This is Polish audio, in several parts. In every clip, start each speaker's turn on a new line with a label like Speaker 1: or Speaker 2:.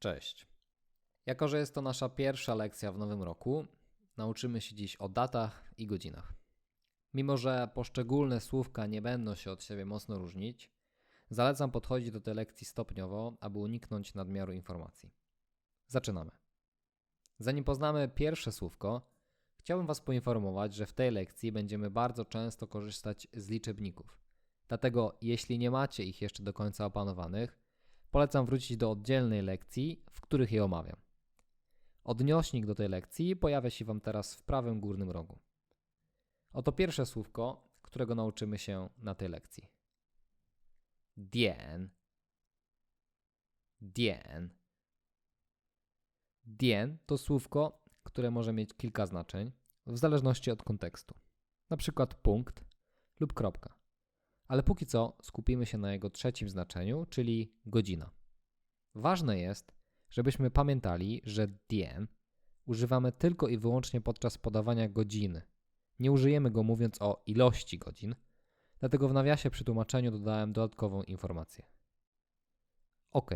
Speaker 1: Cześć. Jako, że jest to nasza pierwsza lekcja w nowym roku, nauczymy się dziś o datach i godzinach. Mimo, że poszczególne słówka nie będą się od siebie mocno różnić, zalecam podchodzić do tej lekcji stopniowo, aby uniknąć nadmiaru informacji. Zaczynamy. Zanim poznamy pierwsze słówko, chciałbym Was poinformować, że w tej lekcji będziemy bardzo często korzystać z liczebników. Dlatego, jeśli nie macie ich jeszcze do końca opanowanych, polecam wrócić do oddzielnej lekcji, w których je omawiam. Odnośnik do tej lekcji pojawia się Wam teraz w prawym górnym rogu. Oto pierwsze słówko, którego nauczymy się na tej lekcji. Dien. Dien. Dien to słówko, które może mieć kilka znaczeń w zależności od kontekstu. Na przykład punkt lub kropka Ale póki co skupimy się na jego trzecim znaczeniu, czyli godzina. Ważne jest, żebyśmy pamiętali, że dien używamy tylko i wyłącznie podczas podawania godziny. Nie użyjemy go mówiąc o ilości godzin, dlatego w nawiasie przy tłumaczeniu dodałem dodatkową informację. Ok.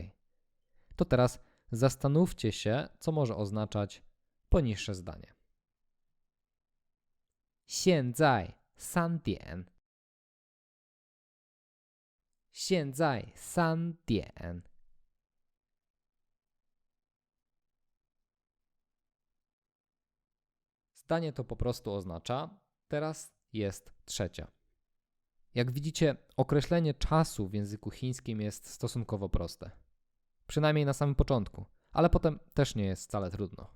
Speaker 1: To teraz zastanówcie się, co może oznaczać poniższe zdanie. 现在三点。 现在三点。Zdanie to po prostu oznacza teraz jest trzecia. Jak widzicie, określenie czasu w języku chińskim jest stosunkowo proste. Przynajmniej na samym początku, ale potem też nie jest wcale trudno.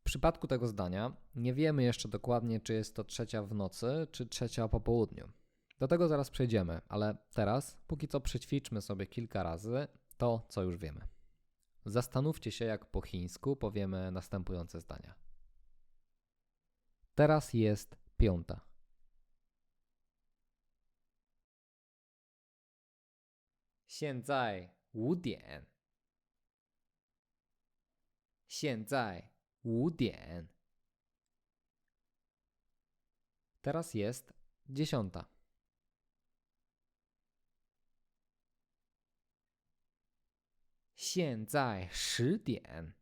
Speaker 1: W przypadku tego zdania nie wiemy jeszcze dokładnie, czy jest to trzecia w nocy, czy trzecia po południu. Do tego zaraz przejdziemy, ale teraz póki co przećwiczmy sobie kilka razy to, co już wiemy. Zastanówcie się, jak po chińsku powiemy następujące zdania. Teraz jest piąta. Sięcaj Wu Dian. Sięcaj Teraz jest dziesiąta. 现在十点。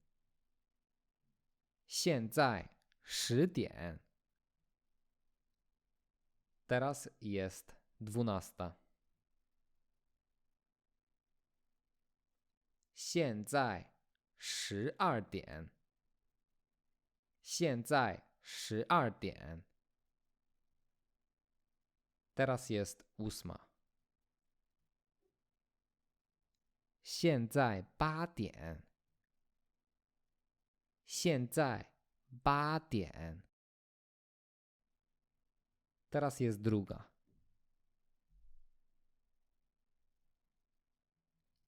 Speaker 1: 现在十点。Teraz jest dwunasta. 现在十二点。现在十二点。Teraz jest ósma. 现在八点。现在八点。Teraz jest druga.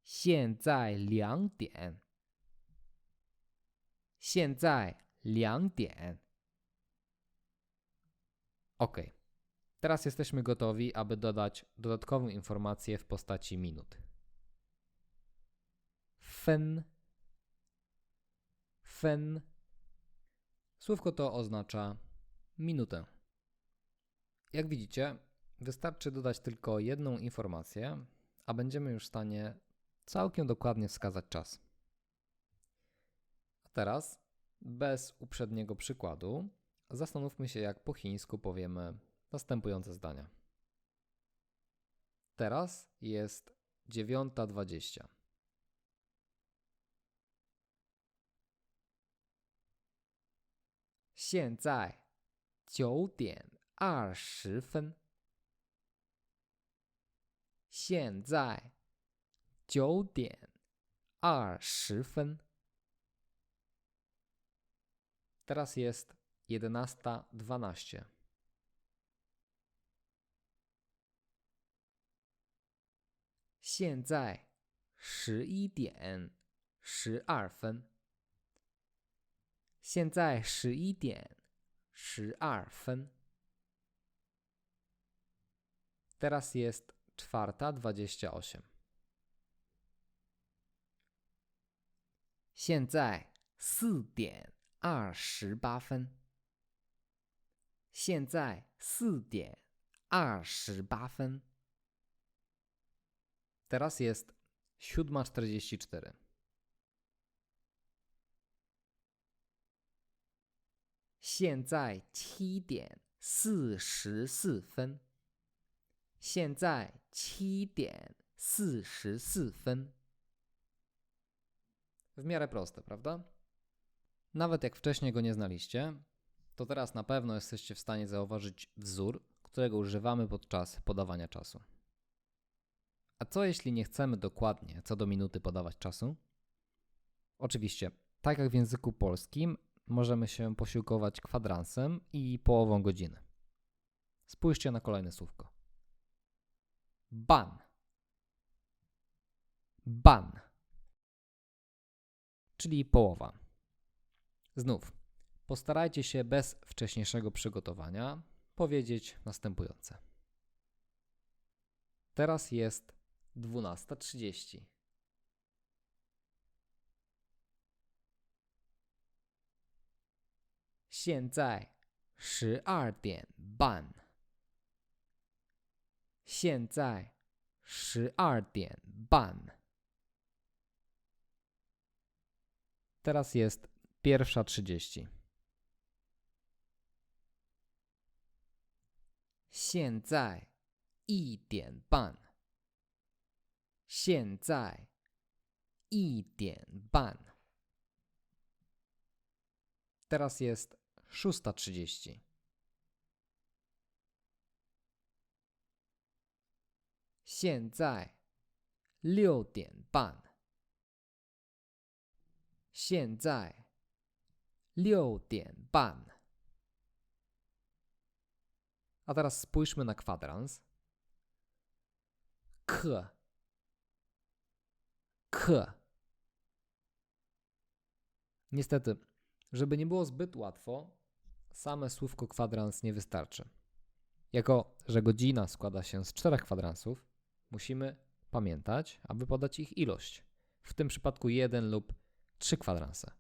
Speaker 1: 现在两点。现在两点。OK. Teraz jesteśmy gotowi, aby dodać dodatkową informację w postaci minut. Fen. Fen. Słówko to oznacza minutę. Jak widzicie, wystarczy dodać tylko jedną informację, a będziemy już w stanie całkiem dokładnie wskazać czas. A teraz, bez uprzedniego przykładu, zastanówmy się, jak po chińsku powiemy następujące zdania. Teraz jest 9.20. 现在九点二十分。现在九点二十分。Teraz jest jedenasta dwanaście. 现在十一点十二分。现在十一点十二分。Teraz jest czwarta dwadzieścia osiem. 现在四点二十八分。现在四点二十八分。Teraz jest siódma czterdzieści cztery. 现在七点四十四分。现在七点四十四分。W miarę proste, prawda? Nawet jak wcześniej go nie znaliście, to teraz na pewno jesteście w stanie zauważyć wzór, którego używamy podczas podawania czasu. A co jeśli nie chcemy dokładnie co do minuty podawać czasu? Oczywiście, tak jak w języku polskim, możemy się posiłkować kwadransem i połową godziny. Spójrzcie na kolejne słówko. Ban. Ban. Czyli połowa. Znów, postarajcie się bez wcześniejszego przygotowania powiedzieć następujące. Teraz jest 12.30. Hiện 十二点半。现在十二点半。Teraz jest pierwsza trzydzieści. 现在一点半。现在一点半。Teraz jest szósta trzydzieści. 现在六点半。现在六点半。A teraz spójrzmy na kwadrans. K. K. Niestety, żeby nie było zbyt łatwo, same słówko kwadrans nie wystarczy. Jako, że godzina składa się z czterech kwadransów, musimy pamiętać, aby podać ich ilość. W tym przypadku jeden lub trzy kwadranse.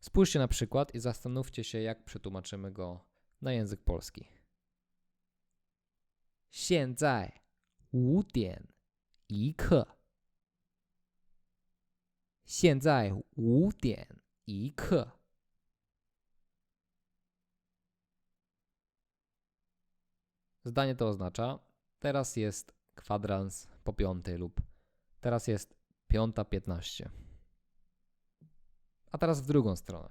Speaker 1: Spójrzcie na przykład i zastanówcie się, jak przetłumaczymy go na język polski. 现在五点一刻。现在五点一刻。 Zdanie to oznacza, teraz jest kwadrans po piątej lub teraz jest piąta 15. A teraz w drugą stronę.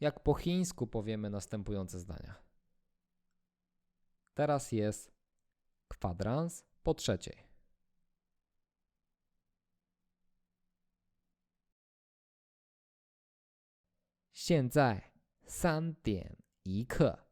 Speaker 1: Jak po chińsku powiemy następujące zdania. Teraz jest kwadrans po trzeciej. Sięcaj san dian i ke.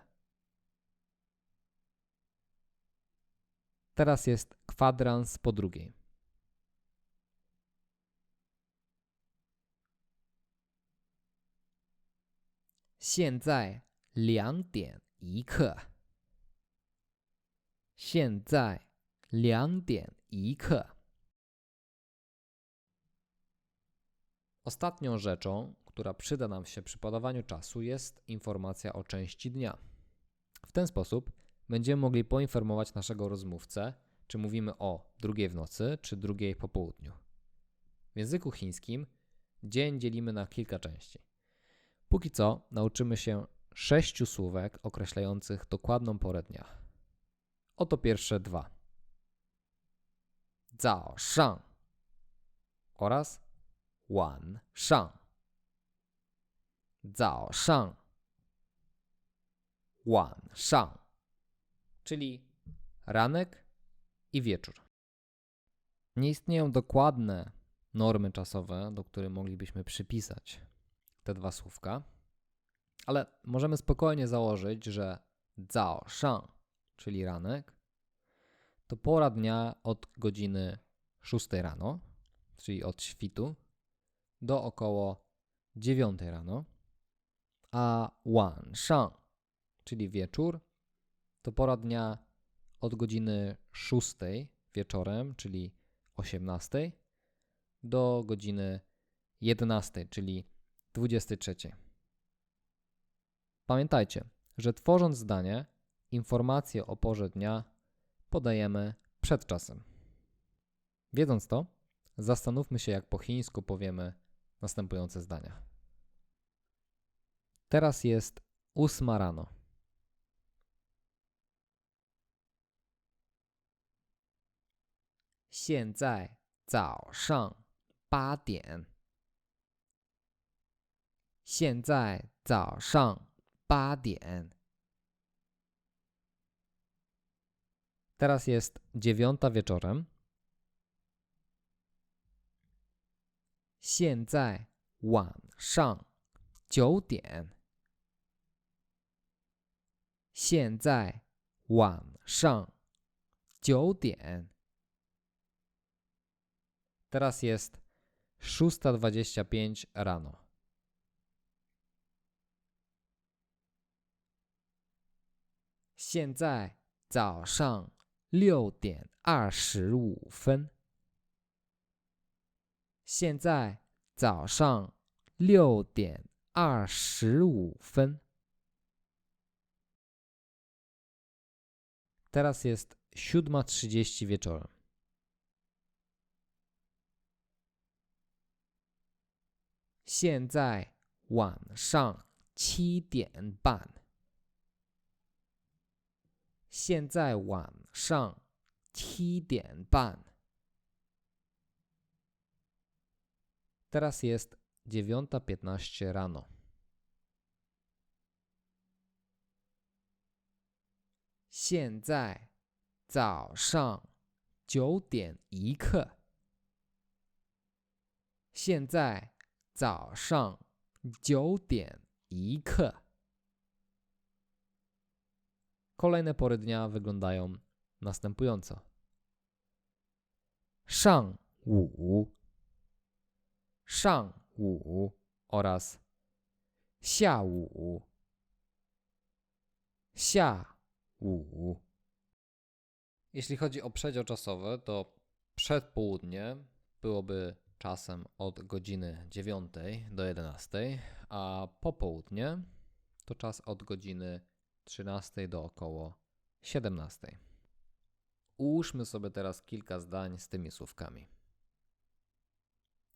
Speaker 1: Teraz jest kwadrans po drugiej. Siędzaj, liang dian i ke. Siędzaj, liang dian i ke. Ostatnią rzeczą, która przyda nam się przy podawaniu czasu, jest informacja o części dnia. W ten sposób będziemy mogli poinformować naszego rozmówcę, czy mówimy o drugiej w nocy, czy drugiej po południu. W języku chińskim dzień dzielimy na kilka części. Póki co nauczymy się sześciu słówek określających dokładną porę dnia. Oto pierwsze dwa. Zao shang oraz wan shang. Zao shang wan shang czyli ranek i wieczór. Nie istnieją dokładne normy czasowe, do których moglibyśmy przypisać te dwa słówka, ale możemy spokojnie założyć, że zao shang, czyli ranek, to pora dnia od godziny 6 rano, czyli od świtu, do około 9 rano. a 晚上, czyli wieczór, to pora dnia od godziny 6 wieczorem, czyli 18, do godziny 11, czyli 23. Pamiętajcie, że tworząc zdanie, informacje o porze dnia podajemy przed czasem. Wiedząc to, zastanówmy się, jak po chińsku powiemy następujące zdania. Teraz jest ósma rano. 现在早上八点。现在早上八点。Teraz jest dziewiąta wieczorem. 现在晚上九点。现在晚上九点。Teraz jest 6.25 rano. 现在早上六点二十五分。现在早上六点二十五分。Teraz jest 7.30 wieczorem. 现在晚上七点半。现在晚上七点半。Teraz jest 9.15 rano. 现在早上九点一刻。现在早上九点一刻。Kolejne pory dnia wyglądają następująco. 上午,上午 oraz 下午,下午. Jeśli chodzi o przedział czasowy, to przedpołudnie byłoby czasem od godziny 9 do 11, a popołudnie to czas od godziny 13 do około 17. Ułóżmy sobie teraz kilka zdań z tymi słówkami.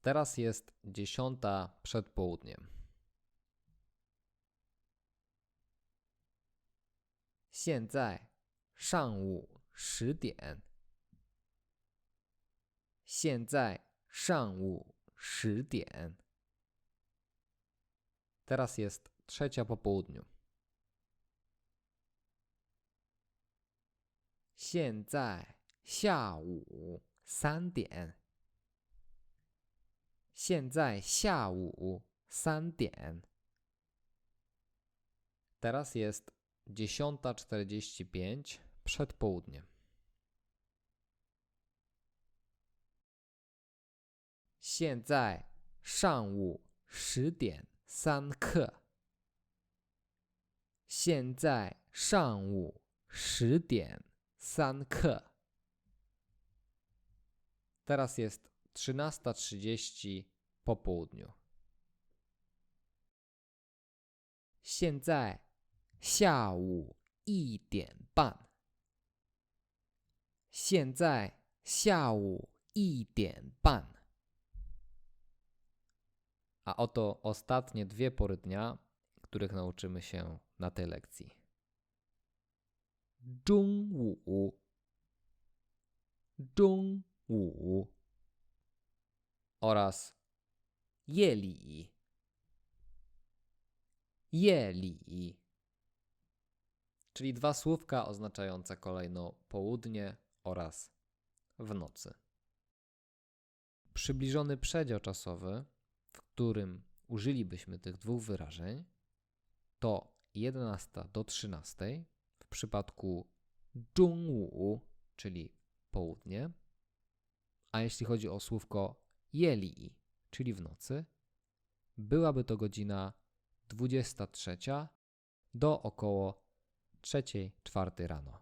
Speaker 1: Teraz jest dziesiąta przed południem. 现在上午十点。现在 上午十点。Teraz jest trzecia po południu. 现在下午三点。现在下午三点。Teraz jest 10.45 przed południem. 现在上午十点三刻。现在上午十点三刻。Teraz jest 13.30 po południu. 现在下午一点半。现在下午一点半。A oto ostatnie dwie pory dnia, których nauczymy się na tej lekcji. Zhongwu Zhongwu oraz Jeli Jeli czyli dwa słówka oznaczające kolejno południe oraz w nocy. Przybliżony przedział czasowy którym użylibyśmy tych dwóch wyrażeń, to 11 do 13 w przypadku 中午, czyli południe, a jeśli chodzi o słówko jeli, czyli w nocy, byłaby to godzina 23 do około 3-4 rano.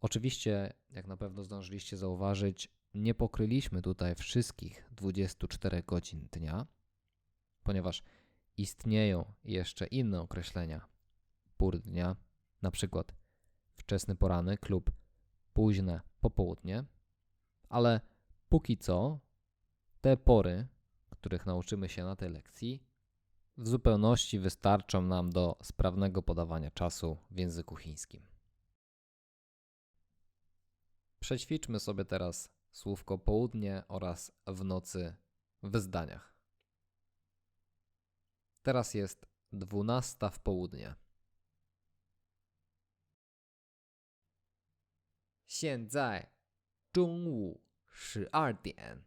Speaker 1: Oczywiście, jak na pewno zdążyliście zauważyć, nie pokryliśmy tutaj wszystkich 24 godzin dnia, ponieważ istnieją jeszcze inne określenia pór dnia, na przykład wczesny poranek lub późne popołudnie, ale póki co te pory, których nauczymy się na tej lekcji, w zupełności wystarczą nam do sprawnego podawania czasu w języku chińskim. Przećwiczmy sobie teraz słówko południe oraz w nocy w zdaniach. Teraz jest dwunasta w południe. 现在中午十二点。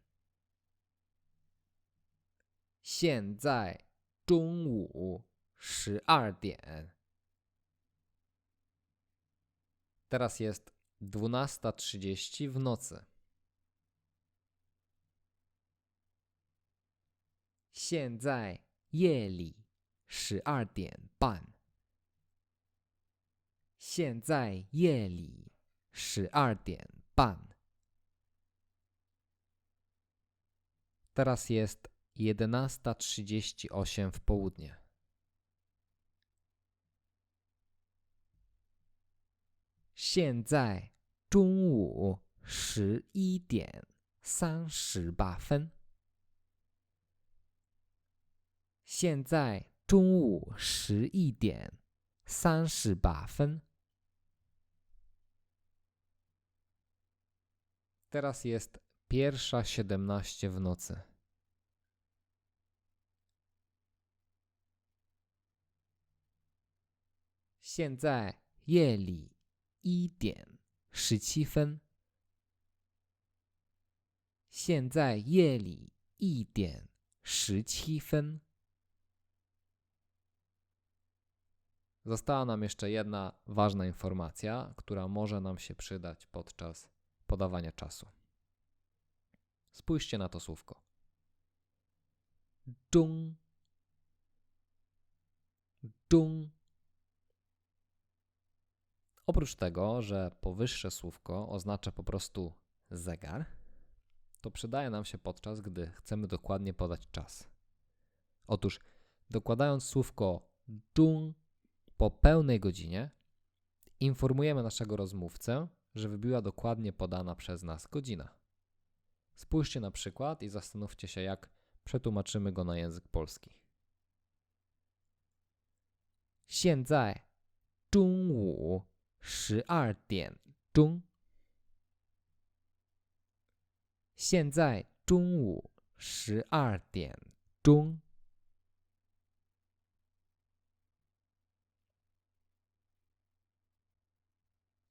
Speaker 1: 现在中午十二点。Teraz jest dwunasta trzydzieści w nocy. 现在夜里十二点半。现在夜里十二点半。Teraz jest jedenasta trzydzieści osiem w południe. 现在中午十一点三十八分。现在中午十一点三十八分。Teraz jest pierwsza siedemnaście w nocy. 现在夜里一点十七分。现在夜里一点十七分。 Została nam jeszcze jedna ważna informacja, która może nam się przydać podczas podawania czasu. Spójrzcie na to słówko. Zhong. Zhong. Oprócz tego, że powyższe słówko oznacza po prostu zegar, to przydaje nam się podczas gdy chcemy dokładnie podać czas. Otóż dokładając słówko dung po pełnej godzinie, informujemy naszego rozmówcę, że wybiła dokładnie podana przez nas godzina. Spójrzcie na przykład i zastanówcie się, jak przetłumaczymy go na język polski. 现在中午十二点钟。现在中午十二点钟。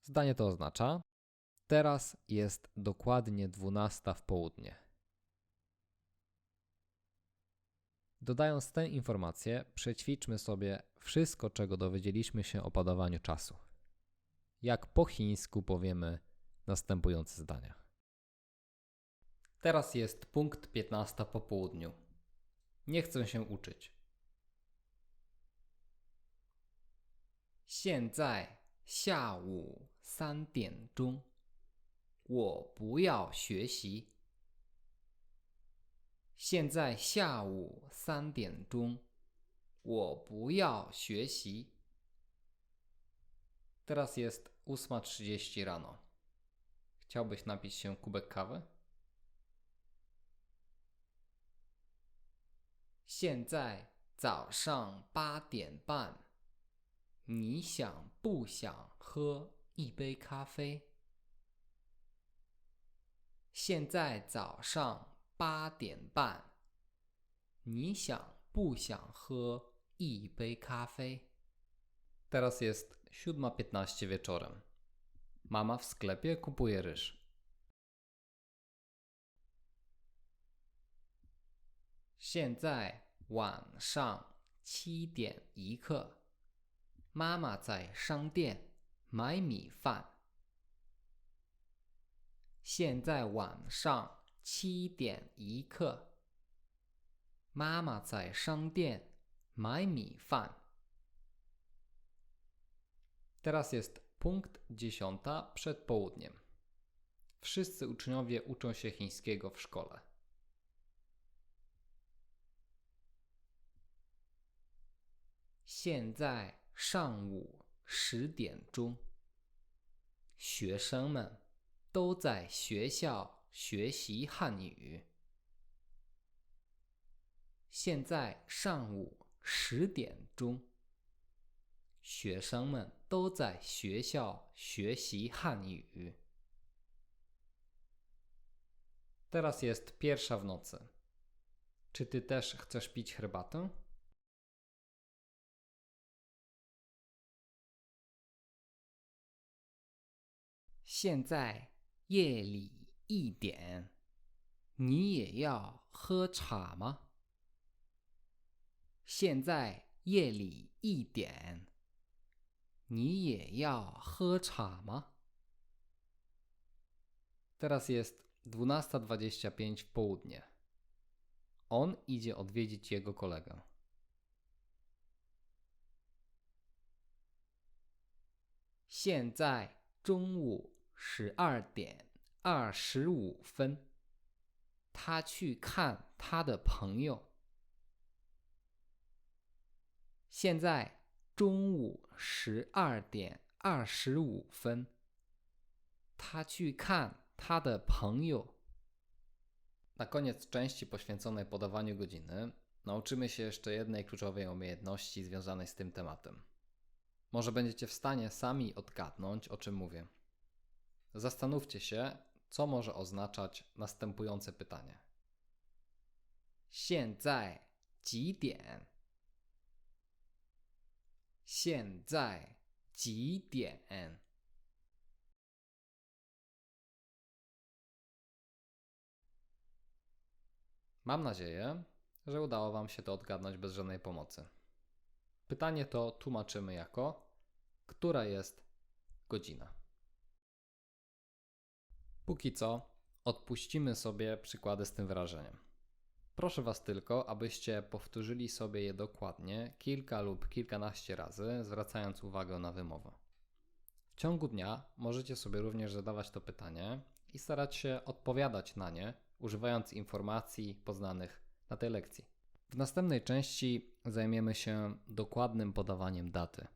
Speaker 1: Zdanie to oznacza: Teraz jest dokładnie dwunasta w południe. Dodając tę informację, przećwiczmy sobie wszystko, czego dowiedzieliśmy się o podawaniu czasu jak po chińsku powiemy następujące zdania. Teraz jest punkt 15 po południu. Nie chcę się uczyć. 现在下午 三点钟，我不要学习。现在下午三点钟，我不要学习。Teraz jest 8.30 rano. Chciałbyś napić się kubek kawy? 现在早上八点半，你想不想喝一杯咖啡？现在早上八点半，你想不想喝一杯咖啡？Teraz jest siódma piętnaście wieczorem. Mama w sklepie kupuje ryż. 现在晚上七点一刻，妈妈在商店买米饭。现在晚上七点一刻， 妈妈在商店买米饭。Teraz jest punkt dziesiąta przed południem. Wszyscy uczniowie uczą się chińskiego w szkole. 现在上午 十点钟，学生们都在学校学习汉语。现在上午十点钟，学生们都在学校学习汉语。Teraz jest pierwsza w nocy. Czy ty też chcesz pić herbatę? 现在夜里一点，你也要喝茶吗？现在夜里一点，你也要喝茶吗？Teraz jest 12.25 w południe. On idzie odwiedzić jego kolegę. 现在中午 十二点二十五分，他去看他的朋友。现在中午十二点二十五分，他去看他的朋友。Na koniec części poświęconej podawaniu godziny nauczymy się jeszcze jednej kluczowej umiejętności związanej z tym tematem. Może będziecie w stanie sami odgadnąć, o czym mówię. Zastanówcie się, co może oznaczać następujące pytanie. 现在几点？现在几点？Mam nadzieję, że udało Wam się to odgadnąć bez żadnej pomocy. Pytanie to tłumaczymy jako: która jest godzina? Póki co, odpuścimy sobie przykłady z tym wyrażeniem. Proszę Was tylko, abyście powtórzyli sobie je dokładnie kilka lub kilkanaście razy, zwracając uwagę na wymowę. W ciągu dnia możecie sobie również zadawać to pytanie i starać się odpowiadać na nie, używając informacji poznanych na tej lekcji. W następnej części zajmiemy się dokładnym podawaniem daty.